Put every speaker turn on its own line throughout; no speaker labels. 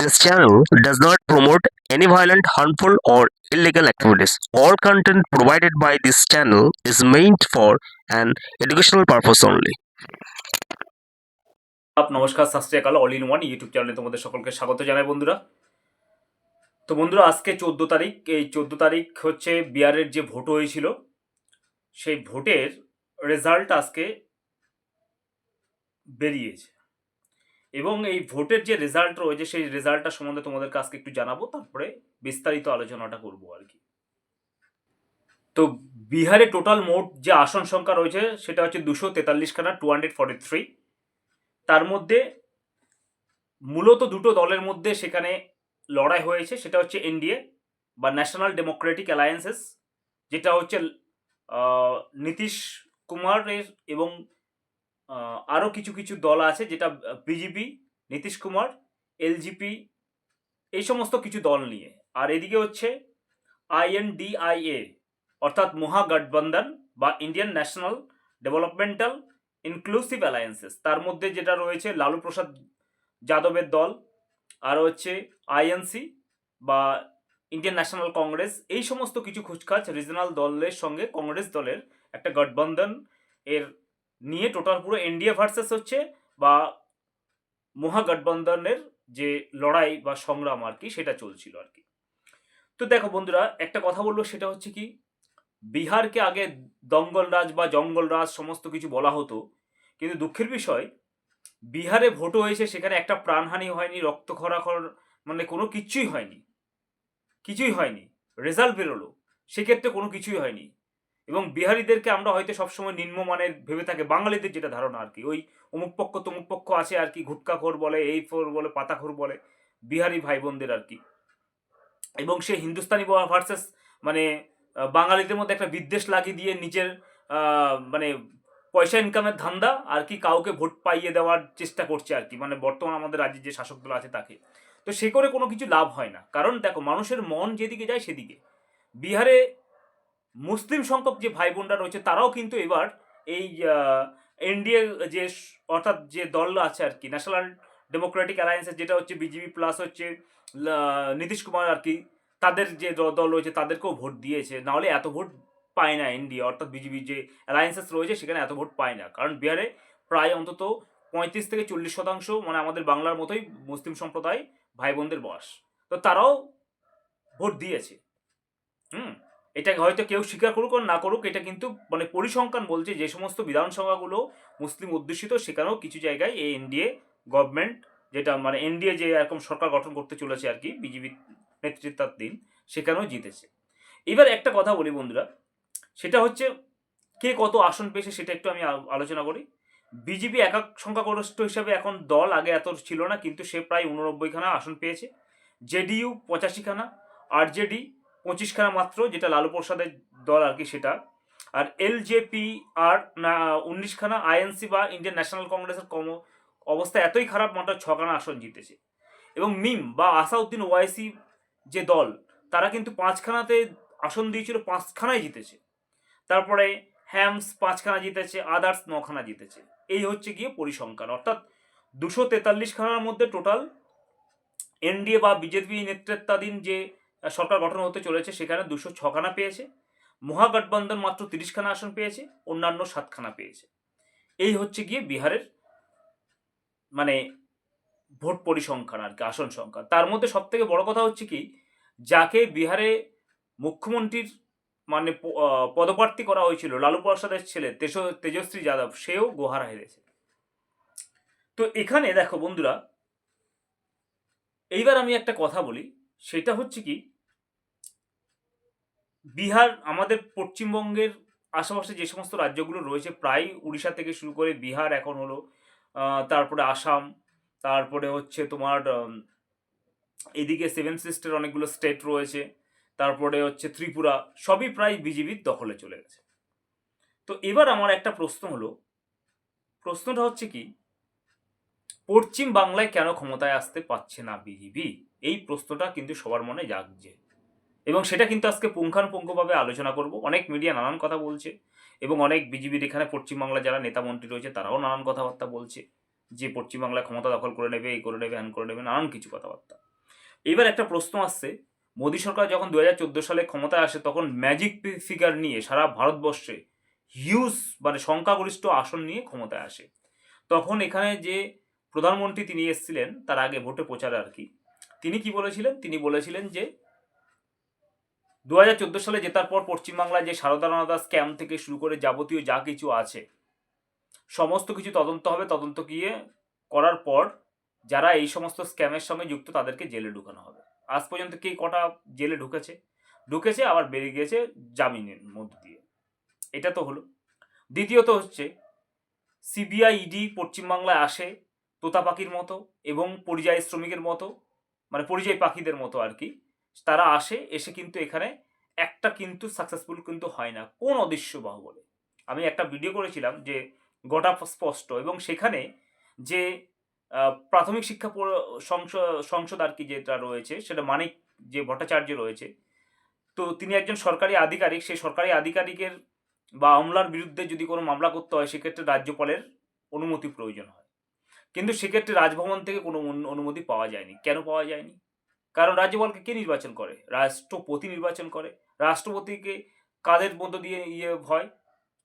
This channel does not promote any violent, harmful, or illegal activities. All content provided by this channel is meant for an educational purpose only.
নমস্কার শাস্ত্রীয়াকাল all in one YouTube চ্যানেলে তোমাদের সকলকে স্বাগত জানাই বন্ধুরা তো বন্ধুরা আজকে চোদ্দ তারিখ এই চোদ্দ তারিখ হচ্ছে বিহারের যে ভোট হয়েছিল সেই ভোটের রেজাল্ট আজকে বেরিয়েছে এবং এই ভোটের যে রেজাল্ট রয়েছে, সেই রেজাল্টটা সম্বন্ধে তোমাদেরকে আজকে একটু জানাব, তারপরে বিস্তারিত আলোচনাটা করব আর কি। তো বিহারে টোটাল মোট যে আসন সংখ্যা রয়েছে, সেটা হচ্ছে দুশো তেতাল্লিশখানা টু হান্ড্রেড ফর্টি থ্রি তার মধ্যে মূলত দুটো দলের মধ্যে সেখানে লড়াই হয়েছে, সেটা হচ্ছে এনডিএ বা ন্যাশনাল ডেমোক্রেটিক অ্যালায়েন্সেস যেটা হচ্ছে নীতিশ কুমারের এবং আরও কিছু কিছু দল আছে, যেটা বিজেপি নীতিশ কুমার এলজিপি এই সমস্ত কিছু দল নিয়ে। আর এদিকে হচ্ছে আইএনডিআইএ অর্থাৎ মহাগঠবন্ধন বা Indian national developmental inclusive alliances তার মধ্যে যেটা রয়েছে, লালু প্রসাদ যাদবের দল, আর হচ্ছে আইএনসি বা ইন্ডিয়ান ন্যাশনাল কংগ্রেস এই সমস্ত কিছু খুচখাচ রিজনাল দলের সঙ্গে কংগ্রেস দলের একটা গঠবন্ধন এর নিয়ে টোটাল পুরো এনডিএ ভার্সেস হচ্ছে বা মহাগঠবন্ধনের যে লড়াই বা সংগ্রাম আর কি, সেটা চলছিল আর কি। তো দেখো বন্ধুরা, একটা কথা বলব, সেটা হচ্ছে কি, বিহারকে আগে দঙ্গল রাজ বা জঙ্গল রাজ সমস্ত কিছু বলা হতো, কিন্তু দুঃখের বিষয়, বিহারে ভোট হয়েছে, সেখানে একটা প্রাণহানি হয়নি রক্তক্ষরাখর মানে কোনো কিচ্ছুই হয়নি, কিছুই হয়নি রেজাল্ট বেরোলো, সেক্ষেত্রে কোনো কিছুই হয়নি। এবং বিহারিদেরকে আমরা হয়তো সবসময় নিম্নমানের ভেবে থাকে, বাঙালিদের যেটা ধারণা আর কি। ওই অমুক পক্ষ, তমুক পক্ষ আছে আর কি, ঘুটকাখোর বলে এই ফোর বলে, পাতাখোর বলে, বিহারি ভাই বোনদের আর কি। এবং সে হিন্দুস্তানি ভার্সেস মানে বাঙালিদের মধ্যে একটা বিদ্বেষ লাগিয়ে দিয়ে নিজের মানে পয়সা ইনকামের ধান্দা আর কি কাউকে ভোট পাইয়ে দেওয়ার চেষ্টা করছে আর কি। মানে বর্তমান আমাদের রাজ্যে যে শাসক দল আছে তাকে। তো সে করে কোনো কিছু লাভ হয় না। কারণ দেখো, মানুষের মন যেদিকে যায় সেদিকে। বিহারে মুসলিম সংখ্যক যে ভাই বোনরা রয়েছে, তারাও কিন্তু এবার এই এনডিএ যে অর্থাৎ যে দল আছে আর কি ন্যাশনাল ডেমোক্রেটিক অ্যালায়েন্সেস যেটা হচ্ছে বিজেপি প্লাস হচ্ছে নীতিশ কুমার আর কি, তাদের যে দল রয়েছে, তাদেরকেও ভোট দিয়েছে। নাহলে এত ভোট পায় না এনডিএ অর্থাৎ বিজেপি যে অ্যালায়েন্সেস রয়েছে, সেখানে এত ভোট পায় না। কারণ বিহারে প্রায় অন্তত পঁয়ত্রিশ থেকে চল্লিশ শতাংশ মানে আমাদের বাংলার মতোই মুসলিম সম্প্রদায় ভাই বোনদের বয়স। তো তারাও ভোট দিয়েছে। হুম। এটাকে হয়তো কেউ স্বীকার করুক আর না করুক, এটা কিন্তু মানে পরিসংখ্যান বলছে যে সমস্ত বিধানসভাগুলো মুসলিম অধ্যুষিত, সেখানেও কিছু জায়গায় এই এনডিএ গভর্নমেন্ট যেটা মানে এনডিএ যে এরকম সরকার গঠন করতে চলেছে আর কি, বিজেপি নেতৃত্বাধীন সেখানেও জিতেছে। এবার একটা কথা বলি বন্ধুরা, সেটা হচ্ছে কে কত আসন পেয়েছে সেটা একটু আমি আলোচনা করি। বিজেপি একক সংখ্যাগরিষ্ঠ হিসাবে এখন দল আগে এত ছিল না, কিন্তু সে প্রায় উননব্বইখানা আসন পেয়েছে। জেডিইউ পঁচাশিখানা আরজেডি পঁচিশখানা মাত্র, যেটা লালু প্রসাদের দল আর কি সেটা। আর এল এলজেপি আর না, উনিশখানা আইএনসি বা ইন্ডিয়ান ন্যাশনাল কংগ্রেসের কম অবস্থা এতই খারাপ, মাত্র ছখানা আসন জিতেছে। এবং মিম বা আসাউদ্দিন ওয়াইসি যে দল, তারা কিন্তু পাঁচখানাতে আসন দিয়েছিল পাঁচখানায় জিতেছে। তারপরে হ্যামস পাঁচখানা জিতেছে, আদার্স নখানা জিতেছে। এই হচ্ছে গিয়ে পরিসংখ্যান। অর্থাৎ দুশো তেতাল্লিশ খানার মধ্যে টোটাল এনডিএ বা বিজেপি নেতৃত্বাধীন যে সরকার গঠন হতে চলেছে, সেখানে দুশো ছখানা পেয়েছে। মহাগঠবন্ধন মাত্র তিরিশখানা আসন পেয়েছে, অন্যান্য সাতখানা পেয়েছে। এই হচ্ছে গিয়ে বিহারের মানে ভোট পরিসংখ্যান আর কি, আসন সংখ্যা। তার মধ্যে সব থেকে বড় কথা হচ্ছে কি, যাকে বিহারে মুখ্যমন্ত্রীর মানে পদপ্রার্থী করা হয়েছিল, লালু প্রসাদের ছেলে তেজ- তেজস্বী যাদব, সেও গোহারা হেরেছে তো এখানে দেখো বন্ধুরা, এইবার আমি একটা কথা বলি সেটা হচ্ছে কি, বিহার আমাদের পশ্চিমবঙ্গের আশেপাশে যে সমস্ত রাজ্যগুলো রয়েছে, প্রায় উড়িষ্যা থেকে শুরু করে বিহার এখন হলো তারপরে আসাম, তারপরে হচ্ছে তোমার এদিকে সেভেন সিস্টার অনেকগুলো স্টেট রয়েছে, তারপরে হচ্ছে ত্রিপুরা, সবই প্রায় বিজেপির দখলে চলে গেছে। তো এবার আমার একটা প্রশ্ন হলো, প্রশ্নটা হচ্ছে কি, পশ্চিম বাংলায় কেন ক্ষমতায় আসতে পারছে না বিজেপি এই প্রশ্নটা কিন্তু সবার মনে জাগছে। এবং সেটা কিন্তু আজকে পুঙ্খানুপুঙ্খভাবে আলোচনা করব। অনেক মিডিয়া নানান কথা বলছে এবং অনেক বিজেপির এখানে পশ্চিমবাংলা যারা নেতা মন্ত্রী রয়েছে তারাও নানান কথাবার্তা বলছে যে পশ্চিমবাংলায় ক্ষমতা দখল করে নেবে এই করে নেবে, হ্যান করে নেবে, নানান কিছু কথাবার্তা। এবার একটা প্রশ্ন আসছে, মোদী সরকার যখন দু হাজার চোদ্দ সালে ক্ষমতায় আসে তখন ম্যাজিক ফিগার নিয়ে সারা ভারতবর্ষে হিউজ মানে সংখ্যাগরিষ্ঠ আসন নিয়ে ক্ষমতায় আসে। তখন এখানে যে প্রধানমন্ত্রী তিনি এসেছিলেন, তার আগে ভোটে প্রচারে আর কি তিনি কি বলেছিলেন? তিনি বলেছিলেন যে দু হাজার চোদ্দ সালে জেতার পর পশ্চিমবাংলায় যে সারদানাদা স্ক্যাম থেকে শুরু করে যাবতীয় যা কিছু আছে, সমস্ত কিছু তদন্ত হবে। তদন্ত গিয়ে করার পর যারা এই সমস্ত স্ক্যামের সঙ্গে যুক্ত, তাদেরকে জেলে ঢুকানো হবে। আজ পর্যন্ত কে কটা জেলে ঢুকেছে? ঢুকেছে, আবার বেরিয়ে গিয়েছে জামিনের মধ্য দিয়ে। এটা তো হলো। দ্বিতীয়ত হচ্ছে, সিবিআই ইডি পশ্চিমবাংলায় আসে তোতা পাখির মতো এবং পরিযায়ী শ্রমিকের মতো। মানে পরিযায়ী পাখিদের মতো আর কি। তারা আসে, এসে কিন্তু এখানে একটা কিন্তু সাকসেসফুল কিন্তু হয় না, কোন অদৃশ্য বাহুবলে। আমি একটা ভিডিও করেছিলাম যে গোটা স্পষ্ট এবং সেখানে যে প্রাথমিক শিক্ষা সংসদ আর কি যেটা রয়েছে, সেটা মানিক যে ভট্টাচার্য রয়েছে, তো তিনি একজন সরকারি আধিকারিক, সেই সরকারি আধিকারিকের বা আমলার বিরুদ্ধে যদি কোনো মামলা করতে হয়, সেক্ষেত্রে রাজ্যপালের অনুমতি প্রয়োজন হয়। কিন্তু সেক্ষেত্রে রাজভবন থেকে কোনো অনু- অনুমতি পাওয়া যায়নি। কেন পাওয়া যায়নি? কারণ রাজ্যপালকে কে নির্বাচন করে? রাষ্ট্রপতি নির্বাচন করে। রাষ্ট্রপতিকে কাদের মধ্য দিয়ে ইয়ে হয়?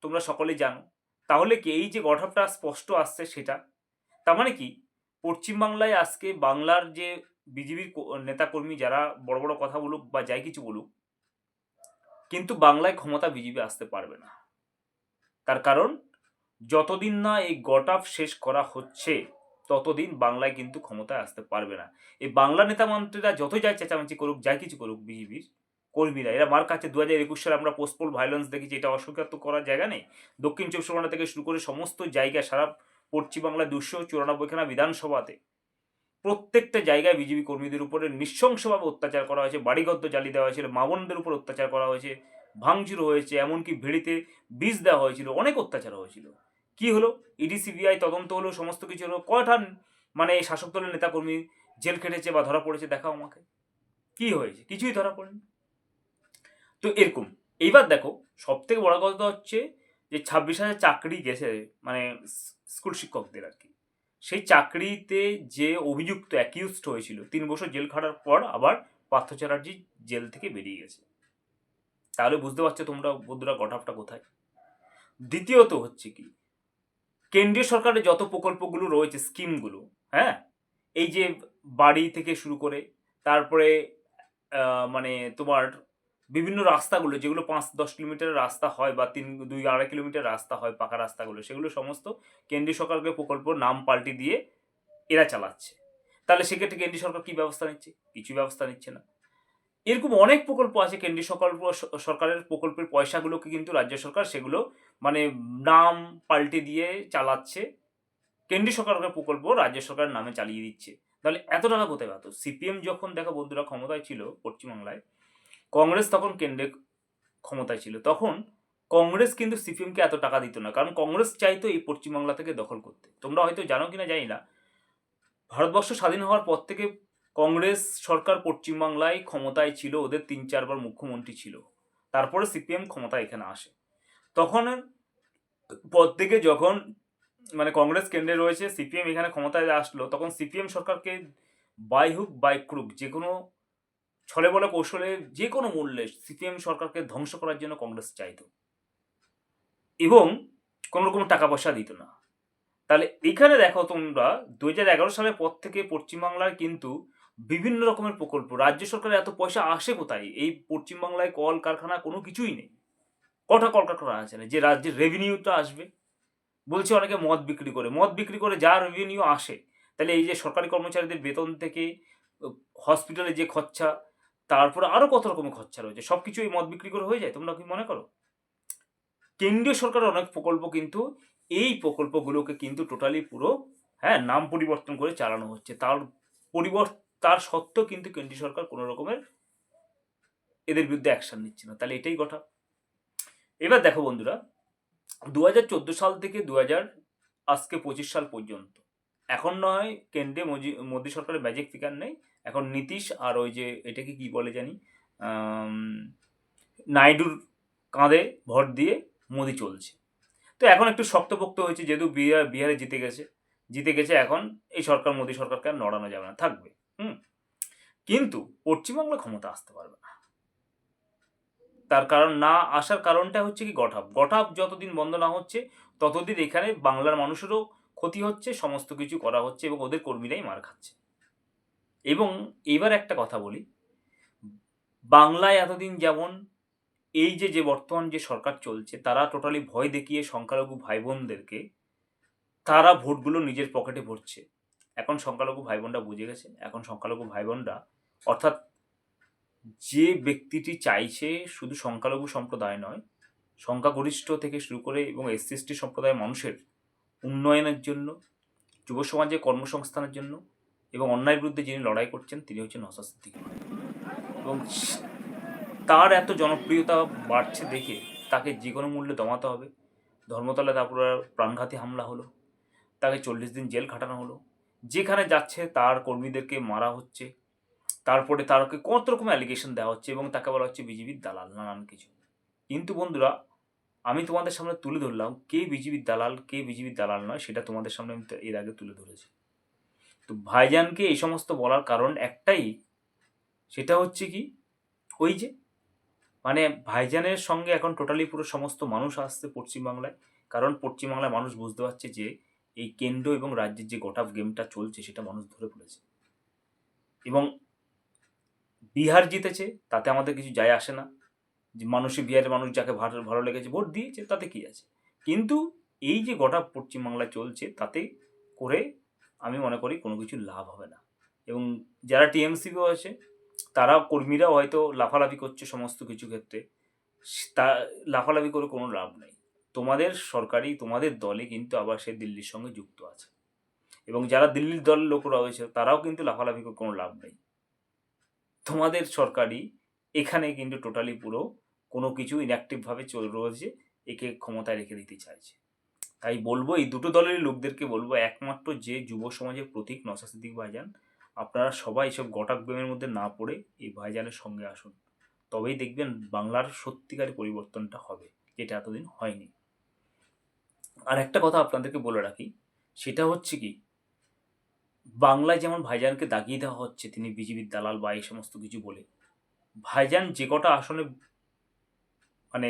তোমরা সকলেই জানো। তাহলে কি এই যে গঠনটা স্পষ্ট আসছে সেটা? তার মানে কি? পশ্চিমবাংলায় আজকে বাংলার যে বিজেপির নেতাকর্মী যারা বড় বড় কথা বলুক বা যাই কিছু বলুক, কিন্তু বাংলায় ক্ষমতা বিজেপি আসতে পারবে না। তার কারণ যতদিন না এই গটাপ শেষ করা হচ্ছে, ততদিন বাংলায় কিন্তু ক্ষমতায় আসতে পারবে না। এই বাংলা নেতা মন্ত্রীরা যত যাই চেঁচামেচি করুক, যাই কিছু করুক, বিজেপির কর্মীরা, এরা মার কাছে দু হাজার একুশ সালে আমরা পোস্টপোল ভায়োলেন্স দেখেছি, এটা অস্বীকার তো করার জায়গা নেই। দক্ষিণ চব্বিশ পরগনা থেকে শুরু করে সমস্ত জায়গায় সারা পশ্চিমবাংলা দুশো চুরানব্বইখানা বিধানসভাতে প্রত্যেকটা জায়গায় বিজেপি কর্মীদের উপরে নৃশংসভাবে অত্যাচার করা হয়েছে বাড়িগদ্দ জ্বালিয়ে দেওয়া হয়েছিল, মামনদের উপর অত্যাচার করা হয়েছে ভাঙচুর হয়েছে, এমনকি ভেড়িতে বিষ দেওয়া হয়েছিল, অনেক অত্যাচার হয়েছিল। কি হলো? ইডি, সিবিআই তদন্ত হলো, সমস্ত কিছু হলো। কয়টা মানে শাসক দলের নেতাকর্মী জেল খেটেছে বা ধরা পড়েছে দেখাও আমাকে। কি হয়েছে? কিছুই ধরা পড়েনি। তো এরকম। এইবার দেখো সব থেকে বড় কথা হচ্ছে যে ছাব্বিশ হাজার চাকরি গেছে মানে স্কুল শিক্ষকদের আর কি। সেই চাকরিতে যে অভিযুক্ত অ্যাকিউজড হয়েছিল, তিন বছর জেল খাটার পর আবার পার্থ চ্যাটার্জি জেল থেকে বেরিয়ে গেছে। তাহলে বুঝতে পারছ তোমরা বন্ধুরা গঠাপটা কোথায়। দ্বিতীয়ত হচ্ছে কি, কেন্দ্রীয় সরকারের যত প্রকল্পগুলো রয়েছে, স্কিমগুলো হ্যাঁ এই যে বাড়ি থেকে শুরু করে, তারপরে মানে তোমার বিভিন্ন রাস্তাগুলো, যেগুলো পাঁচ দশ কিলোমিটারের রাস্তা হয় বা তিন, দুই আড়াই কিলোমিটার রাস্তা হয়, পাকা রাস্তাগুলো, সেগুলো সমস্ত কেন্দ্রীয় সরকারকে প্রকল্প নাম পাল্টে দিয়ে এরা চালাচ্ছে। তাহলে সেক্ষেত্রে কেন্দ্রীয় সরকার কী ব্যবস্থা নিচ্ছে? কিছু ব্যবস্থা নিচ্ছে না। এরকম অনেক প্রকল্প আছে কেন্দ্রীয় সরকার সরকারের প্রকল্পের পয়সাগুলোকে কিন্তু রাজ্য সরকার সেগুলো মানে নাম পাল্টে দিয়ে চালাচ্ছে। কেন্দ্রীয় সরকারের প্রকল্প রাজ্য সরকারের নামে চালিয়ে দিচ্ছে। তাহলে এত টাকা কোথায় পাতো সিপিএম যখন দেখো বন্ধুরা ক্ষমতায় ছিল পশ্চিমবাংলায়, কংগ্রেস তখন কেন্দ্রে ক্ষমতায় ছিল। তখন কংগ্রেস কিন্তু সিপিএমকে এত টাকা দিত না। কারণ কংগ্রেস চাইতো এই পশ্চিমবাংলা থেকে দখল করতে। তোমরা হয়তো জানো কিনা জানি না। ভারতবর্ষ স্বাধীন হওয়ার পর থেকে কংগ্রেস সরকার পশ্চিমবাংলায় ক্ষমতায় ছিল, ওদের তিন চারবার মুখ্যমন্ত্রী ছিল। তারপরে সিপিএম ক্ষমতা এখানে আসে। তখন পর থেকে যখন মানে কংগ্রেস কেন্দ্রে রয়েছে, সিপিএম এখানে ক্ষমতায় আসলো, তখন সিপিএম সরকারকে বাই হুক বাই ক্রুক যে কোনো ছলে বলে কৌশলে, যে কোনো মূল্যে সিপিএম সরকারকে ধ্বংস করার জন্য কংগ্রেস চাইতো। এবং কোনো রকম টাকা পয়সা দিত না। তাহলে এখানে দেখো তোমরা দু হাজার এগারো সালের পর থেকে পশ্চিমবাংলার কিন্তু বিভিন্ন রকমের প্রকল্প। রাজ্য সরকারের এত পয়সা আসে কোথায়? এই পশ্চিমবাংলায় কল কারখানা কোনো কিছুই নেই। কটা কলকারখানা আছে না? যে রাজ্যের রেভিনিউটা আসবে। বলছে অনেকে মদ বিক্রি করে। মদ বিক্রি করে যা রেভিনিউ আসে, তাহলে এই যে সরকারি কর্মচারীদের বেতন থেকে হসপিটালে যে খরচা, তারপরে আরও কত রকমের খরচা রয়েছে? সব কিছু এই মদ বিক্রি করে হয়ে যায়? তোমরা কি মনে করো? কেন্দ্রীয় সরকারের অনেক প্রকল্প কিন্তু এই প্রকল্পগুলোকে কিন্তু টোটালি পুরো হ্যাঁ নাম পরিবর্তন করে চালানো হচ্ছে। তার পরিবর্তন তার সত্ত্বেও কিন্তু কেন্দ্রীয় সরকার কোনো রকমের এদের বিরুদ্ধে অ্যাকশন নিচ্ছে না। তাহলে এটাই কথা। এবার দেখো বন্ধুরা দু হাজার চোদ্দ সাল থেকে দু হাজার আজকে পঁচিশ সাল পর্যন্ত। এখন নয়, কেন্দ্রে মোদী সরকারের ম্যাজিক ফিগার নেই। এখন নীতিশ আর ওই যে, এটাকে কি বলে জানি? নাইডুর কাঁধে ভর দিয়ে মোদি চলছে। তো এখন একটু শক্তপোক্ত হয়েছে, যেহেতু বিহার, বিহারে জিতে গেছে। জিতে গেছে এখন, এই সরকার মোদী সরকারকে আর নড়ানো যাবে না, থাকবে। হুম। কিন্তু পশ্চিমবাংলা ক্ষমতা আসতে পারবে না। তার কারণ না আসার কারণটা হচ্ছে কি গঠাপ গঠাপ যতদিন বন্ধ না হচ্ছে, ততদিন এখানে বাংলার মানুষেরও ক্ষতি হচ্ছে, সমস্ত কিছু করা হচ্ছে এবং ওদের কর্মীরাই মার খাচ্ছে। এবং এবার একটা কথা বলি, বাংলায় এতদিন যেমন এই যে যে বর্তমান যে সরকার চলছে, তারা টোটালি ভয় দেখিয়ে সংখ্যালঘু ভাই বোনদেরকে তারা ভোটগুলো নিজের পকেটে ভরছে। এখন সংখ্যালঘু ভাই বোনরা বুঝে গেছে, এখন সংখ্যালঘু ভাই বোনরা অর্থাৎ যে ব্যক্তিটি চাইছে শুধু সংখ্যালঘু সম্প্রদায় নয়, সংখ্যাগরিষ্ঠ থেকে শুরু করে এবং এসসি এসটি সম্প্রদায়ের মানুষের উন্নয়নের জন্য, যুব সমাজে কর্মসংস্থানের জন্য এবং অন্যায়ের বিরুদ্ধে যিনি লড়াই করছেন তিনি হচ্ছেন সিদ্দিকী এবং তার এত জনপ্রিয়তা বাড়ছে দেখে তাকে যে কোনো মূল্যে দমাতে হবে। ধর্মতলায় তারপর প্রাণঘাতী হামলা হলো, তাকে চল্লিশ দিন জেল খাটানো হলো যেখানে যাচ্ছে তার কর্মীদেরকে মারা হচ্ছে। তারপরে তারকে কত রকম অ্যালিগেশন দেওয়া হচ্ছে এবং তাকে বলা হচ্ছে বিজেপির দালাল, নানান কিছু। কিন্তু বন্ধুরা, আমি তোমাদের সামনে তুলে ধরলাম কে বিজেপির দালাল, কে বিজেপির দালাল নয়, সেটা তোমাদের সামনে আমি এর আগে তুলে ধরেছি। তো ভাইজানকে এই সমস্ত বলার কারণ একটাই, সেটা হচ্ছে কি, ওই যে মানে ভাইজানের সঙ্গে এখন টোটালি পুরো সমস্ত মানুষ আসছে পশ্চিমবাংলায়। কারণ পশ্চিমবাংলায় মানুষ বুঝতে পারছে যে এই কেন্দ্র এবং রাজ্যের যে গোটা গেমটা চলছে সেটা মানুষ ধরে ফেলেছে এবং বিহার জিতেছে, তাতে আমাদের কিছু যায় আসে না। যে মানুষই বিহারের মানুষ যাকে ভালো ভালো লেগেছে, ভোট দিয়েছে, তাতে কি আছে? কিন্তু এই যে গোটা পশ্চিমবাংলায় চলছে, তাতে করে আমি মনে করি কোনো কিছু লাভ হবে না। এবং যারা টিএমসিপিও আছে তারা কর্মীরাও হয়তো লাফালাফি করছে সমস্ত কিছু ক্ষেত্রে। তা, লাফালাফি করে কোনো লাভ নেই। তোমাদের সরকারি, তোমাদের দলে কিন্তু আবার সে দিল্লির সঙ্গে যুক্ত আছে। এবং যারা দিল্লির দলের লোকরা রয়েছে, তারাও কিন্তু লাফালাফি করে কোনো লাভ নেই। তোমাদের সরকারি এখানে কিন্তু টোটালি পুরো কোনো কিছু ইনঅ্যাক্টিভভাবে চল রয়েছে, একে ক্ষমতায় রেখে দিতে চাইছে। তাই বলব, এই দুটো দলের লোকদেরকে বলব, একমাত্র যে যুব সমাজের প্রতীক নসা ভাইজান, আপনারা সবাই সব গটাক গেমের মধ্যে না পড়ে এই ভাইজানের সঙ্গে আসুন। তবেই দেখবেন বাংলার সত্যিকারের পরিবর্তনটা হবে, যেটা এতদিন হয়নি। আর একটা কথা আপনাদেরকে বলে রাখি, সেটা হচ্ছে কি, বাংলায় যেমন ভাইজানকে দাগিয়ে দেওয়া হচ্ছে, তিনি বিজেপির দালাল বা এই সমস্ত কিছু বলে, ভাইজান যে কটা আসনে মানে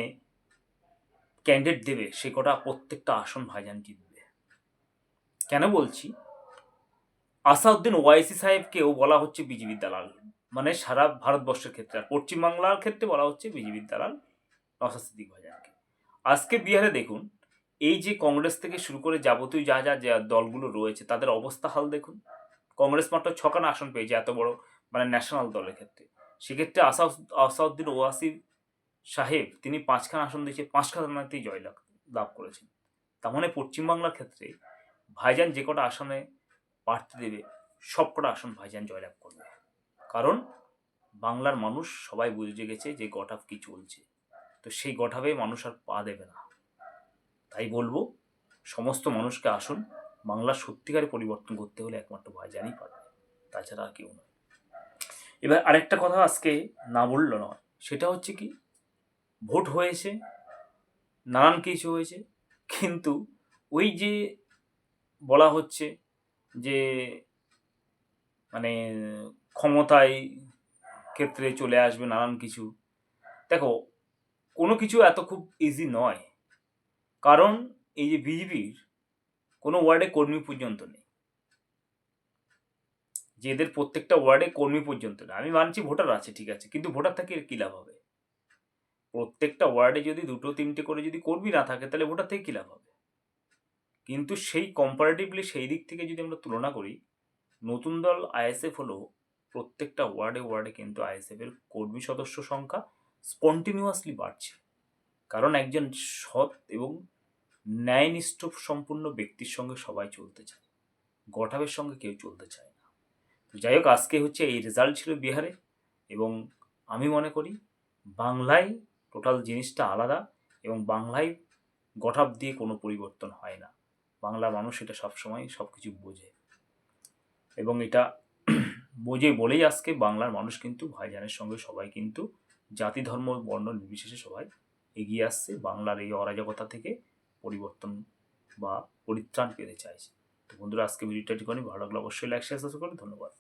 ক্যান্ডিডেট দেবে, সে কটা প্রত্যেকটা আসন ভাইজান জিতবে। কেন বলছি? আসাউদ্দিন ওয়াইসি সাহেবকেও বলা হচ্ছে বিজেপির দালাল মানে সারা ভারতবর্ষের ক্ষেত্রে, আর পশ্চিমবাংলার ক্ষেত্রে বলা হচ্ছে বিজেপির দালাল সিদ্দিক ভাইজানকে। আজকে বিহারে দেখুন এই যে কংগ্রেস থেকে শুরু করে যাবতীয় যা যা যা দলগুলো রয়েছে, তাদের অবস্থা হাল দেখুন। কংগ্রেস মাত্র ছখানা আসন পেয়েছে এত বড় মানে ন্যাশনাল দলের ক্ষেত্রে। সেক্ষেত্রে আসাউ আসাউদ্দিন ওয়াসি সাহেব, তিনি পাঁচখানা আসন দিয়েছে, পাঁচখানাতেই জয় লাভ করেছেন। তার মানে পশ্চিমবাংলার ক্ষেত্রে ভাইজান যে কটা আসনে প্রার্থী দেবে সব কটা আসন ভাইজান জয়লাভ করবে। কারণ বাংলার মানুষ সবাই বুঝে গেছে যে গঠাপ কি চলছে। তো সেই গঠাবে মানুষ আর পা দেবে না। তাই বলব, সমস্ত মানুষকে আসুন বাংলার সত্যিকারে পরিবর্তন করতে হলে একমাত্র ভাইজানই পারবে, তাছাড়া আর কেউ নয়। এবার আরেকটা কথা আজকে না বলল নয়, সেটা হচ্ছে কি, ভোট হয়েছে, নানান কিছু হয়েছে, কিন্তু ওই যে বলা হচ্ছে যে মানে ক্ষমতায় ক্ষেত্রে চলে আসবে নানান কিছু, দেখো কোনো কিছু এত খুব ইজি নয়। কারণ এই যে বিজেপির কোনো ওয়ার্ডে কর্মী পর্যন্ত নেই। যে এদের প্রত্যেকটা ওয়ার্ডে কর্মী পর্যন্ত নেই। আমি মানছি ভোটার আছে, ঠিক আছে, কিন্তু ভোটার থেকে কী লাভ হবে? প্রত্যেকটা ওয়ার্ডে যদি দুটো, তিনটে করে যদি কর্মী না থাকে, তাহলে ভোটার থেকে কী লাভ হবে? কিন্তু সেই কম্পারেটিভলি সেই দিক থেকে যদি আমরা তুলনা করি, নতুন দল আইএসএফ হলো প্রত্যেকটা ওয়ার্ডে ওয়ার্ডে কিন্তু আইএসএফ এর কর্মী সদস্য সংখ্যা স্পন্টিনিউয়াসলি বাড়ছে। কারণ একজন সৎ এবং ন্যায়নিষ্ঠ সম্পূর্ণ ব্যক্তির সঙ্গে সবাই চলতে চায়। গঠাবের সঙ্গে কেউ চলতে চায় না। তো যাই হোক, আজকে হচ্ছে এই রেজাল্ট ছিল বিহারে এবং আমি মনে করি বাংলায় টোটাল জিনিসটা আলাদা এবং বাংলায় গঠাব দিয়ে কোনো পরিবর্তন হয় না। বাংলার মানুষ এটা সবসময় সব কিছু বোঝে। এবং এটা বোঝে বলেই আজকে বাংলার মানুষ কিন্তু ভাইজানের সঙ্গে সবাই কিন্তু জাতি, ধর্ম, বর্ণ নির্বিশেষে সবাই এগিয়ে আসছে। বাংলার এই অরাজকতা থেকে পরিবর্তন বা পরিত্রাণ পেতে চাইছে। তো বন্ধুরা, আজকে ভিডিওটা ঠিকানি ভালো লাগলে অবশ্যই লাইক শেয়ার সাবস্ক্রাইব করে ধন্যবাদ।